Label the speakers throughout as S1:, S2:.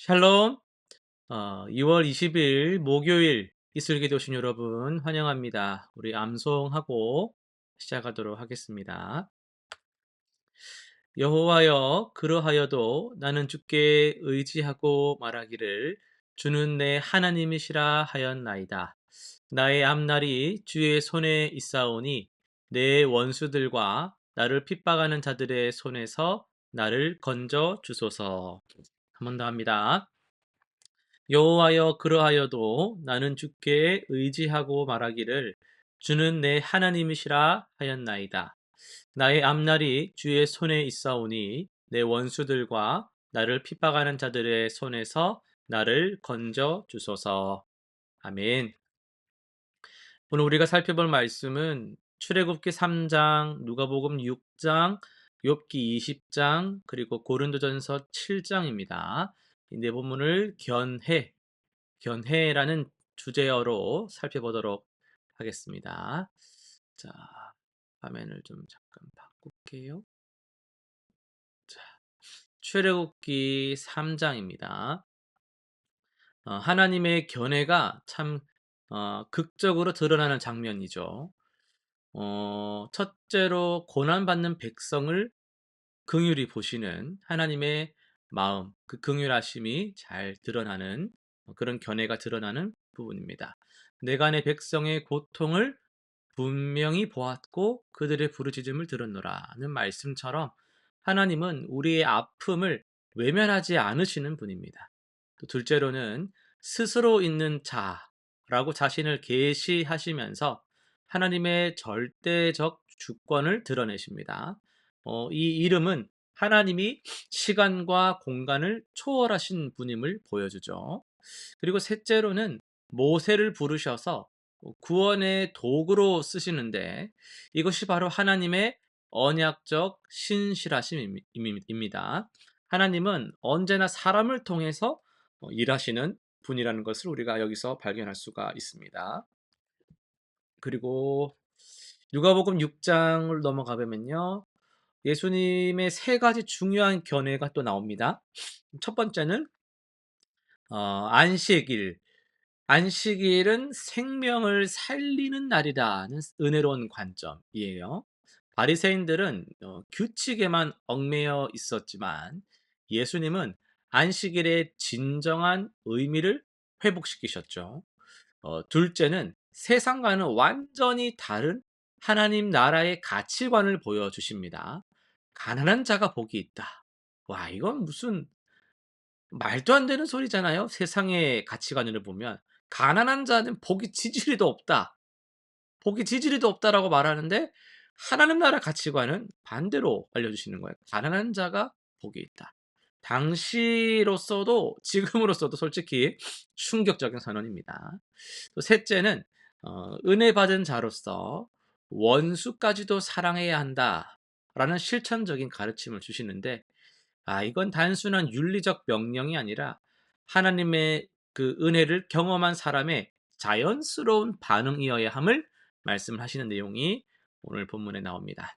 S1: 샬롬. 어, 2월 20일 목요일 이슬기도 오신 여러분 환영합니다. 우리 암송하고 시작하도록 하겠습니다. 여호와여 그러하여도 나는 주께 의지하고 말하기를 주는 내 하나님이시라 하였나이다. 나의 앞날이 주의 손에 있사오니 내 원수들과 나를 핍박하는 자들의 손에서 나를 건져 주소서. 한 번 더 합니다. 여호와여 그러하여도 나는 주께 의지하고 말하기를 주는 내 하나님이시라 하였나이다. 나의 앞날이 주의 손에 있사오니 내 원수들과 나를 핍박하는 자들의 손에서 나를 건져 주소서. 아멘. 오늘 우리가 살펴볼 말씀은 출애굽기 3장, 누가복음 6장, 욥기 20장, 그리고 고린도전서 7장입니다. 이 네 본문을 견해, 견해라는 주제어로 살펴보도록 하겠습니다. 자, 화면을 좀 잠깐 바꿀게요. 자, 출애굽기 3장입니다. 어, 하나님의 견해가 참 어, 극적으로 드러나는 장면이죠. 어, 첫째로 고난받는 백성을 긍휼히 보시는 하나님의 마음, 그 긍휼하심이 잘 드러나는 그런 견해가 드러나는 부분입니다. 내가 내 백성의 고통을 분명히 보았고 그들의 부르짖음을 들었노라는 말씀처럼 하나님은 우리의 아픔을 외면하지 않으시는 분입니다. 또 둘째로는 스스로 있는 자라고 자신을 계시하시면서 하나님의 절대적 주권을 드러내십니다. 어, 이 이름은 하나님이 시간과 공간을 초월하신 분임을 보여주죠. 그리고 셋째로는 모세를 부르셔서 구원의 도구로 쓰시는데 이것이 바로 하나님의 언약적 신실하심입니다. 하나님은 언제나 사람을 통해서 어, 일하시는 분이라는 것을 우리가 여기서 발견할 수가 있습니다. 그리고 누가복음 6장을 넘어가 보면요. 예수님의 세 가지 중요한 견해가 또 나옵니다. 첫 번째는 어, 안식일. 안식일은 생명을 살리는 날이다는 은혜로운 관점이에요. 바리새인들은 어, 규칙에만 얽매여 있었지만 예수님은 안식일의 진정한 의미를 회복시키셨죠. 어, 둘째는 세상과는 완전히 다른 하나님 나라의 가치관을 보여주십니다. 가난한 자가 복이 있다. 와, 이건 무슨 말도 안 되는 소리잖아요. 세상의 가치관을 보면 가난한 자는 복이 지지리도 없다. 복이 지지리도 없다라고 말하는데 하나님 나라 가치관은 반대로 알려주시는 거예요. 가난한 자가 복이 있다. 당시로서도 지금으로서도 솔직히 충격적인 선언입니다. 또 셋째는 어, 은혜 받은 자로서 원수까지도 사랑해야 한다 라는 실천적인 가르침을 주시는데 아 이건 단순한 윤리적 명령이 아니라 하나님의 그 은혜를 경험한 사람의 자연스러운 반응이어야 함을 말씀하시는 내용이 오늘 본문에 나옵니다.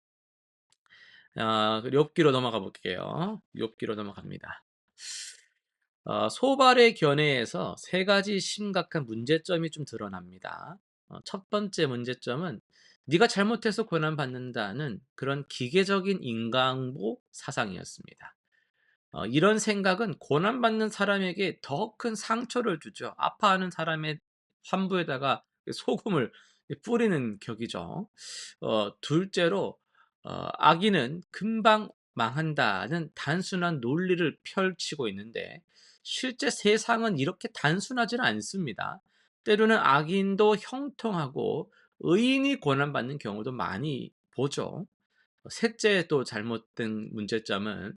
S1: 어, 욥기로 넘어가 볼게요. 욥기로 넘어갑니다. 어, 소발의 견해에서 세 가지 심각한 문제점이 좀 드러납니다. 어, 첫 번째 문제점은 네가 잘못해서 고난 받는다는 그런 기계적인 인간보 사상이었습니다. 어, 이런 생각은 고난 받는 사람에게 더 큰 상처를 주죠. 아파하는 사람의 환부에다가 소금을 뿌리는 격이죠. 어, 둘째로 어, 악인은 금방 망한다는 단순한 논리를 펼치고 있는데 실제 세상은 이렇게 단순하지는 않습니다. 때로는 악인도 형통하고 의인이 고난받는 경우도 많이 보죠. 셋째 또 잘못된 문제점은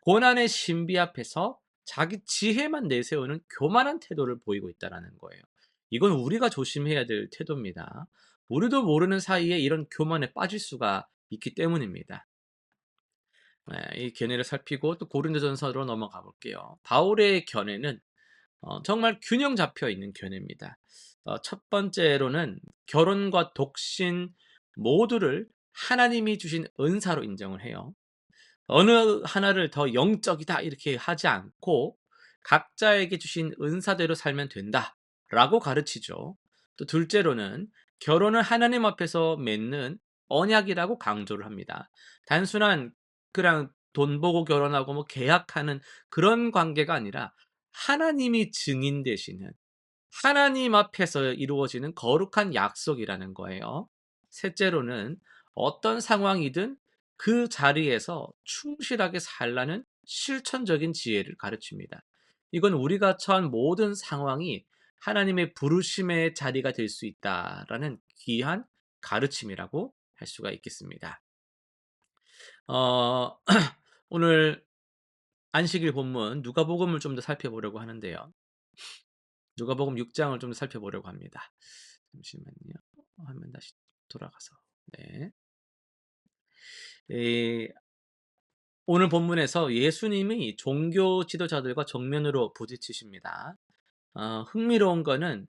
S1: 고난의 신비 앞에서 자기 지혜만 내세우는 교만한 태도를 보이고 있다는 거예요. 이건 우리가 조심해야 될 태도입니다. 우리도 모르는 사이에 이런 교만에 빠질 수가 있기 때문입니다. 네, 이 견해를 살피고 또 고린도전서로 넘어가 볼게요. 바울의 견해는 어, 정말 균형 잡혀 있는 견해입니다. 어, 첫 번째로는 결혼과 독신 모두를 하나님이 주신 은사로 인정을 해요. 어느 하나를 더 영적이다 이렇게 하지 않고 각자에게 주신 은사대로 살면 된다 라고 가르치죠. 또 둘째로는 결혼은 하나님 앞에서 맺는 언약이라고 강조를 합니다. 단순한 그냥 돈 보고 결혼하고 뭐 계약하는 그런 관계가 아니라 하나님이 증인 되시는 하나님 앞에서 이루어지는 거룩한 약속이라는 거예요. 셋째로는 어떤 상황이든 그 자리에서 충실하게 살라는 실천적인 지혜를 가르칩니다. 이건 우리가 처한 모든 상황이 하나님의 부르심의 자리가 될 수 있다라는 귀한 가르침이라고 할 수가 있겠습니다. 어, 오늘 안식일 본문 누가복음을 좀 더 살펴보려고 하는데요. 누가복음 6장을 좀 더 살펴보려고 합니다. 잠시만요. 화면 다시 돌아가서. 네. 이 오늘 본문에서 예수님이 종교 지도자들과 정면으로 부딪히십니다. 어, 흥미로운 거는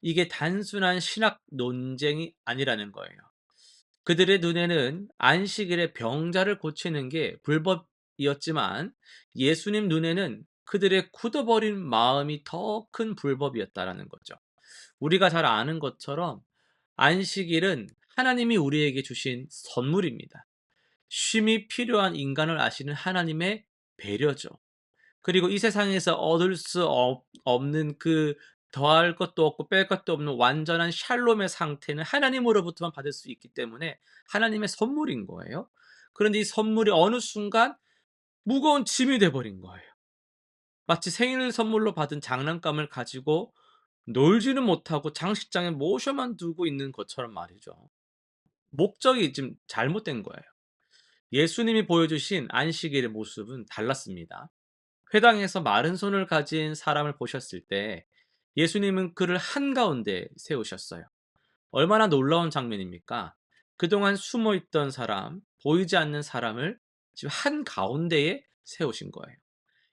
S1: 이게 단순한 신학 논쟁이 아니라는 거예요. 그들의 눈에는 안식일에 병자를 고치는 게 불법 이었지만 예수님 눈에는 그들의 굳어버린 마음이 더 큰 불법이었다라는 거죠. 우리가 잘 아는 것처럼 안식일은 하나님이 우리에게 주신 선물입니다. 쉼이 필요한 인간을 아시는 하나님의 배려죠. 그리고 이 세상에서 얻을 수 없, 없는 그 더할 것도 없고 뺄 것도 없는 완전한 샬롬의 상태는 하나님으로부터만 받을 수 있기 때문에 하나님의 선물인 거예요. 그런데 이 선물이 어느 순간 무거운 짐이 돼버린 거예요. 마치 생일 선물로 받은 장난감을 가지고 놀지는 못하고 장식장에 모셔만 두고 있는 것처럼 말이죠. 목적이 지금 잘못된 거예요. 예수님이 보여주신 안식일의 모습은 달랐습니다. 회당에서 마른 손을 가진 사람을 보셨을 때 예수님은 그를 한가운데 세우셨어요. 얼마나 놀라운 장면입니까? 그동안 숨어 있던 사람, 보이지 않는 사람을 지금 한 가운데에 세우신 거예요.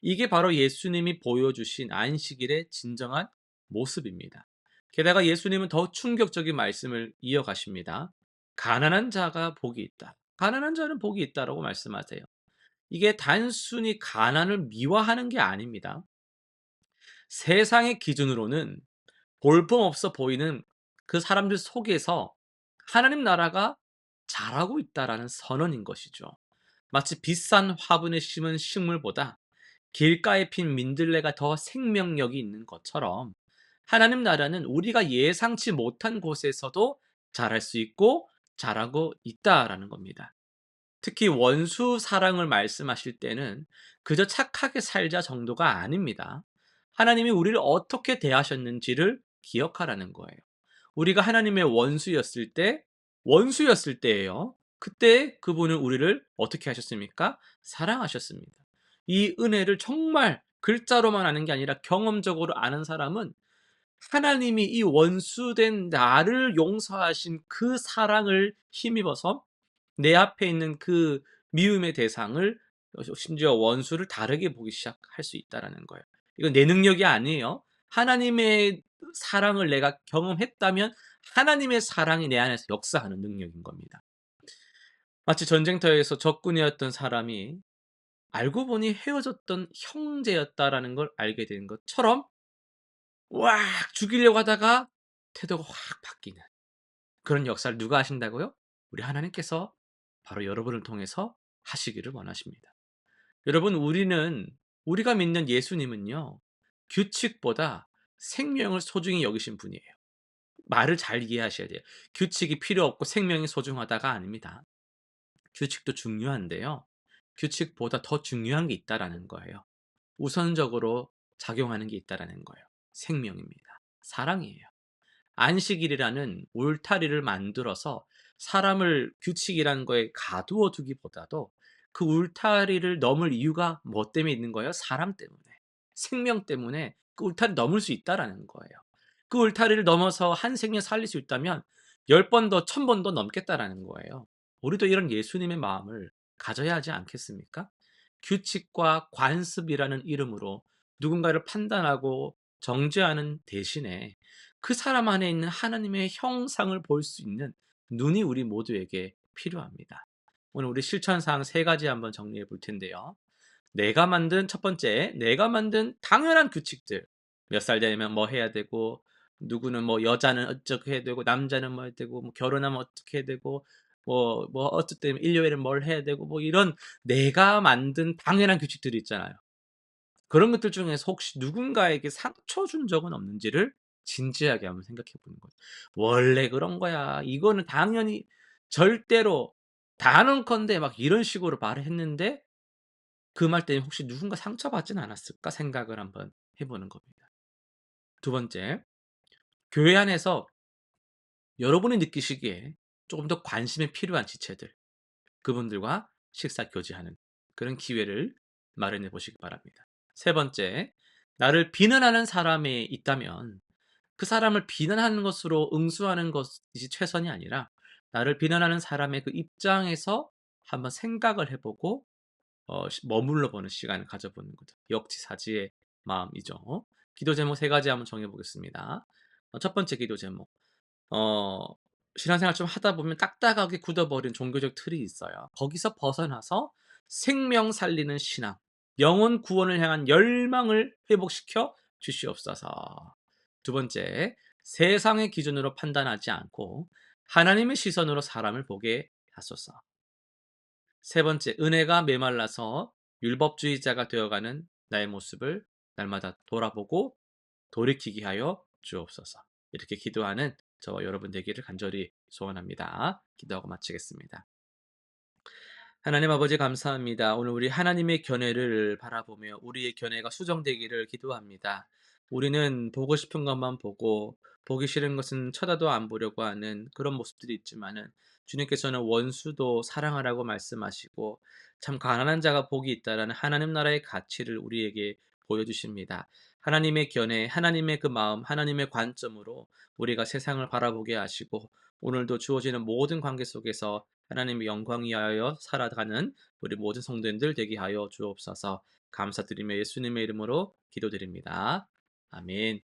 S1: 이게 바로 예수님이 보여주신 안식일의 진정한 모습입니다. 게다가 예수님은 더 충격적인 말씀을 이어가십니다. 가난한 자가 복이 있다. 가난한 자는 복이 있다라고 말씀하세요. 이게 단순히 가난을 미화하는 게 아닙니다. 세상의 기준으로는 볼품없어 보이는 그 사람들 속에서 하나님 나라가 잘하고 있다라는 선언인 것이죠. 마치 비싼 화분에 심은 식물보다 길가에 핀 민들레가 더 생명력이 있는 것처럼 하나님 나라는 우리가 예상치 못한 곳에서도 잘할 수 있고 잘하고 있다라는 겁니다. 특히 원수 사랑을 말씀하실 때는 그저 착하게 살자 정도가 아닙니다. 하나님이 우리를 어떻게 대하셨는지를 기억하라는 거예요. 우리가 하나님의 원수였을 때, 원수였을 때예요. 그때 그분은 우리를 어떻게 하셨습니까? 사랑하셨습니다. 이 은혜를 정말 글자로만 아는 게 아니라 경험적으로 아는 사람은 하나님이 이 원수된 나를 용서하신 그 사랑을 힘입어서 내 앞에 있는 그 미움의 대상을 심지어 원수를 다르게 보기 시작할 수 있다라는 거예요. 이건 내 능력이 아니에요. 하나님의 사랑을 내가 경험했다면 하나님의 사랑이 내 안에서 역사하는 능력인 겁니다. 마치 전쟁터에서 적군이었던 사람이 알고 보니 헤어졌던 형제였다라는 걸 알게 된 것처럼 왁 죽이려고 하다가 태도가 확 바뀌는 그런 역사를 누가 하신다고요? 우리 하나님께서 바로 여러분을 통해서 하시기를 원하십니다. 여러분 우리는 우리가 믿는 예수님은요. 규칙보다 생명을 소중히 여기신 분이에요. 말을 잘 이해하셔야 돼요. 규칙이 필요 없고 생명이 소중하다가 아닙니다. 규칙도 중요한데요. 규칙보다 더 중요한 게 있다라는 거예요. 우선적으로 작용하는 게 있다라는 거예요. 생명입니다. 사랑이에요. 안식일이라는 울타리를 만들어서 사람을 규칙이라는 거에 가두어 두기보다도 그 울타리를 넘을 이유가 뭐 때문에 있는 거예요? 사람 때문에. 생명 때문에 그 울타리 넘을 수 있다라는 거예요. 그 울타리를 넘어서 한 생명 살릴 수 있다면 열번 더, 천번더 넘겠다라는 거예요. 우리도 이런 예수님의 마음을 가져야 하지 않겠습니까? 규칙과 관습이라는 이름으로 누군가를 판단하고 정죄하는 대신에 그 사람 안에 있는 하나님의 형상을 볼 수 있는 눈이 우리 모두에게 필요합니다. 오늘 우리 실천사항 세 가지 한번 정리해 볼 텐데요. 내가 만든 첫 번째 내가 만든 당연한 규칙들. 몇 살 되면 뭐 해야 되고 누구는 뭐 여자는 어떻게 해야 되고 남자는 뭐 해야 되고 뭐 결혼하면 어떻게 해야 되고 뭐 뭐 어쨌든 일요일에는 뭘 해야 되고 뭐 이런 내가 만든 당연한 규칙들이 있잖아요. 그런 것들 중에서 혹시 누군가에게 상처 준 적은 없는지를 진지하게 한번 생각해 보는 거예요. '원래 그런 거야. 이거는 당연히 절대로 단언컨대' 막 이런 식으로 말을 했는데 그 말 때문에 혹시 누군가 상처받지는 않았을까 생각을 한번 해 보는 겁니다. 두 번째, 교회 안에서 여러분이 느끼시기에 조금 더 관심이 필요한 지체들, 그분들과 식사 교제하는 그런 기회를 마련해 보시기 바랍니다. 세 번째, 나를 비난하는 사람이 있다면 그 사람을 비난하는 것으로 응수하는 것이 최선이 아니라 나를 비난하는 사람의 그 입장에서 한번 생각을 해 보고 어시 머물러 보는 시간을 가져보는 거죠. 역지사지의 마음이죠. 기도 제목 세 가지 한번 정해 보겠습니다. 어첫 번째 기도 제목. 어 신앙생활 좀 하다 보면 딱딱하게 굳어버린 종교적 틀이 있어요. 거기서 벗어나서 생명 살리는 신앙, 영혼 구원을 향한 열망을 회복시켜 주시옵소서. 두 번째, 세상의 기준으로 판단하지 않고 하나님의 시선으로 사람을 보게 하소서. 세 번째, 은혜가 메말라서 율법주의자가 되어가는 나의 모습을 날마다 돌아보고 돌이키게 하여 주옵소서. 이렇게 기도하는 저와 여러분 되기를 간절히 소원합니다. 기도하고 마치겠습니다. 하나님 아버지 감사합니다. 오늘 우리 하나님의 견해를 바라보며 우리의 견해가 수정되기를 기도합니다. 우리는 보고 싶은 것만 보고 보기 싫은 것은 쳐다도 안 보려고 하는 그런 모습들이 있지만은 주님께서는 원수도 사랑하라고 말씀하시고 참 가난한 자가 복이 있다라는 하나님 나라의 가치를 우리에게 보여주십니다. 하나님의 견해, 하나님의 그 마음, 하나님의 관점으로 우리가 세상을 바라보게 하시고 오늘도 주어지는 모든 관계 속에서 하나님의 영광 위하여 살아가는 우리 모든 성도님들 되게 하여 주옵소서. 감사드리며 예수님의 이름으로 기도드립니다. 아멘.